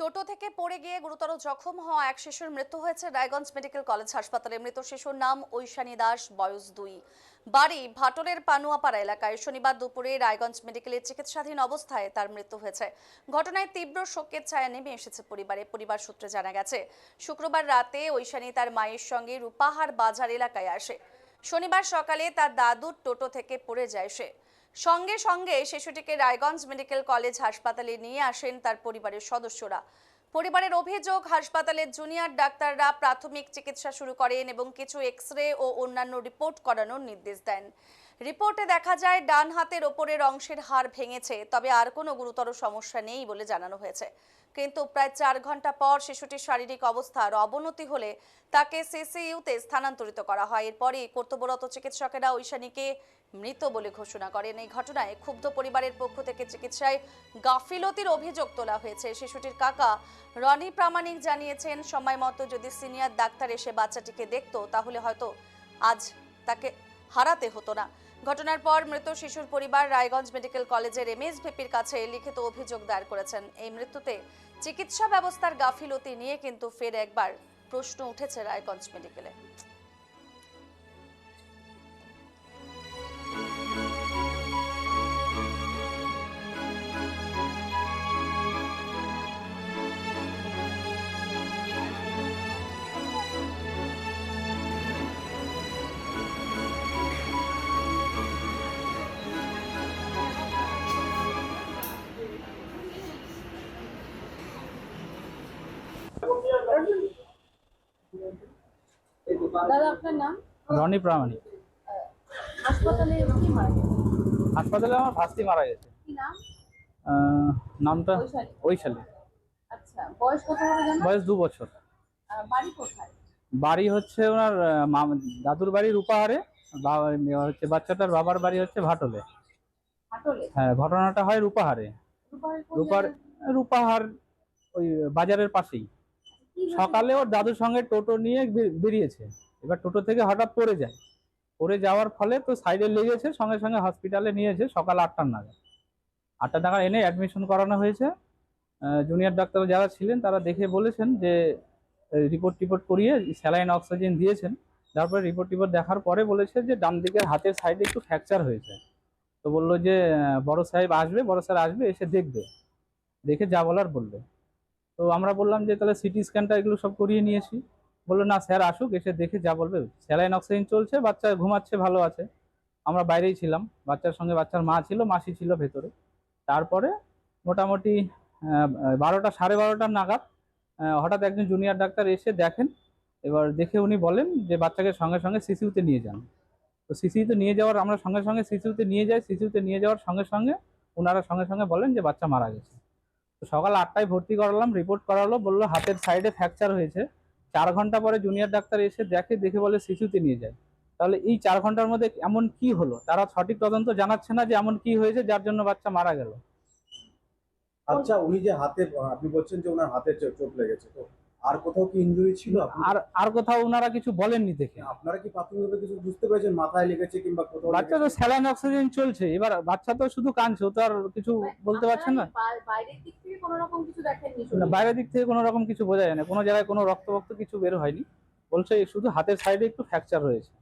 টোটো থেকে পড়ে গিয়ে গুরুতর জখম হওয়া এক শিশুর মৃত্যু হয়েছে রায়গঞ্জ মেডিকেল কলেজ হাসপাতালে। মৃত শিশুর নাম ঐশানী দাস, বয়স দুই। বাড়ি ভাটলের পানুয়াপাড়া এলাকায় শনিবার দুপুরে রায়গঞ্জ মেডিকেলের চিকিৎসাধীন অবস্থায় তার মৃত্যু হয়েছে। ঘটনায় তীব্র শোকের ছায়া নেমে এসেছে পরিবারে। পরিবার সূত্রে জানা গেছে, শুক্রবার রাতে ঐশানী তার মায়ের সঙ্গে রূপাহার বাজার এলাকায় আসে। শনিবার সকালে তার দাদুর টোটো থেকে পড়ে যায় সে। সঙ্গে সঙ্গে শিশুটিকে রায়গঞ্জ মেডিকেল কলেজ হাসপাতালে নিয়ে আসেন তার পরিবারের সদস্যরা। পরিবারের অভিযোগ হাসপাতালের জুনিয়র ডাক্তাররা প্রাথমিক চিকিৎসা শুরু করেন এবং কিছু এক্স রে ও অন্যান্য রিপোর্ট করানোর নির্দেশ দেন। রিপোর্টে দেখা যায়, ডান হাতের ওপরের অংশের হাড় ভেঙেছে, তবে আর কোনো গুরুতর সমস্যা নেই বলে জানানো হয়েছে। কিন্তু প্রায় চার ঘণ্টা পর শিশুটির শারীরিক অবস্থার অবনতি হলে তাকে সিসিইউতে স্থানান্তরিত করা হয়। এরপরই কর্তব্যরত চিকিৎসকেরা ঐশানীকে মৃত বলে ঘোষণা করেন। এই ঘটনায় ক্ষুব্ধ পরিবারের পক্ষ থেকে চিকিৎসায় গাফিলতির অভিযোগ তোলা হয়েছে। শিশুটির কাকা রনি প্রামাণিক জানিয়েছেন, সময় মতো যদি সিনিয়র ডাক্তার এসে বাচ্চাটিকে দেখতো, তাহলে হয়তো আজ তাকে হারাতে হতো না। ঘটনার পর মৃত শিশুর পরিবার রায়গঞ্জ মেডিকেল কলেজের এমএস ভিপির কাছে লিখিত অভিযোগ দায়ের করেছেন। এই মৃত্যুতে চিকিৎসা ব্যবস্থার গাফিলতি নিয়ে কিন্তু ফের একবার প্রশ্ন উঠেছে রায়গঞ্জ মেডিকেলে। দাদা আপনার নাম? রনি প্রামাণিক। হাসপাতালে কি মারা হাসপাতালে আমার ভাস্তি মারা গেছে। কি নাম? নামটা। ওইশালী আচ্ছা বয়স কত হবে বয়স দু বছর। বাড়ি কোথায়? বাড়ি হচ্ছে ওনার দাদুর বাড়ি রূপাহারে। হচ্ছে বাচ্চাটার বাবার বাড়ি হচ্ছে ভাটলে। হ্যাঁ ঘটনাটা হয় রূপাহারে। রূপার জায়গায়? রূপাহার ওই বাজারের পাশেই? সকালে ওর দাদুর সঙ্গে টোটো নিয়ে বেরিয়েছে। এবার টোটো থেকে হঠাৎ পড়ে যায়। পড়ে যাওয়ার ফলে তো সাইডে লেগেছে, সঙ্গে সঙ্গে হসপিটালে নিয়েছে সকাল আটটার নাগাদ। আটটা নাগাদ এনে অ্যাডমিশন করানো হয়েছে। জুনিয়র ডাক্তার যারা ছিলেন তারা দেখে বলেছেন যে রিপোর্ট টিপোর্ট করিয়ে স্যালাইন অক্সিজেন দিয়েছেন। তারপরে রিপোর্ট টিপোর্ট দেখার পরে বলেছে যে, ডান দিকের হাতের সাইডে একটু ফ্র্যাকচার হয়েছে। তো বলল যে বড় সাহেব আসবে, বড় স্যার আসবে, এসে দেখবে। দেখে যা বলার বলবে। তো আমরা বললাম যে তাহলে সিটি স্ক্যানটা এগুলো সব করিয়ে নিয়েছি বলল, না, স্যার, আসুক, এসে দেখে যা বলবে। স্যালাইন অক্সিজেন চলছে, বাচ্চা ঘুমাচ্ছে, ভালো আছে। আমরা বাইরেই ছিলাম, বাচ্চার সঙ্গে বাচ্চার মা ছিল, মাসি ছিল ভেতরে। তারপরে মোটামুটি বারোটা, সাড়ে বারোটার নাগাদ হঠাৎ একজন জুনিয়র ডাক্তার এসে দেখেন। এবার দেখে উনি বলেন যে বাচ্চাকে সঙ্গে সঙ্গে সিসিউতে নিয়ে যান। তো সিসিউতে নিয়ে যাওয়ার, আমরা সঙ্গে সঙ্গে সিসিউতে নিয়ে যাই, সিসিউতে নিয়ে যাওয়ার সঙ্গে সঙ্গে ওনারা সঙ্গে সঙ্গে বলেন যে বাচ্চা মারা গেছে। তো সকাল আটটায় ভর্তি করালাম রিপোর্ট করালো, বলল হাতের সাইডে ফ্র্যাকচার হয়েছে। চার ঘণ্টা পরে জুনিয়র ডাক্তার এসে দেখে দেখে বলে শিশুতে নিয়ে যায়। তাহলে এই চার ঘণ্টার মধ্যে এমন কি হলো? তারা সঠিক তদন্ত জানাচ্ছে না যে এমন কি হয়েছে যার জন্য বাচ্চা মারা গেল। আচ্ছা উনি যে হাতে আপনি বলছেন যে ওনার হাতে চোট লেগেছে। তো আর কোথাও কি ইনজুরি ছিল আর আর কোথাও ওনারা কিছু বলেননি দেখে। আপনারা কি প্রাথমিকভাবে কিছু বুঝতে পেরেছেন? মাথায় লেগেছে কিংবা কোথাও বাচ্চা তো? স্যালাইন অক্সিজেন চলছে। এবার বাচ্চা তো শুধু কাঁদছে ও তো আর কিছু বলতে পারছেন না। বাইরের দিক থেকে কোনো রকম কিছু দেখেননি না, বাইরের দিক থেকে কোনো রকম কিছু বোঝা যায় না। কোনো জায়গায় কোনো রক্ত বক্ত কিছু বের হয়নি। বলছে শুধু হাতের সাইডে একটু ফ্র্যাকচার হয়েছে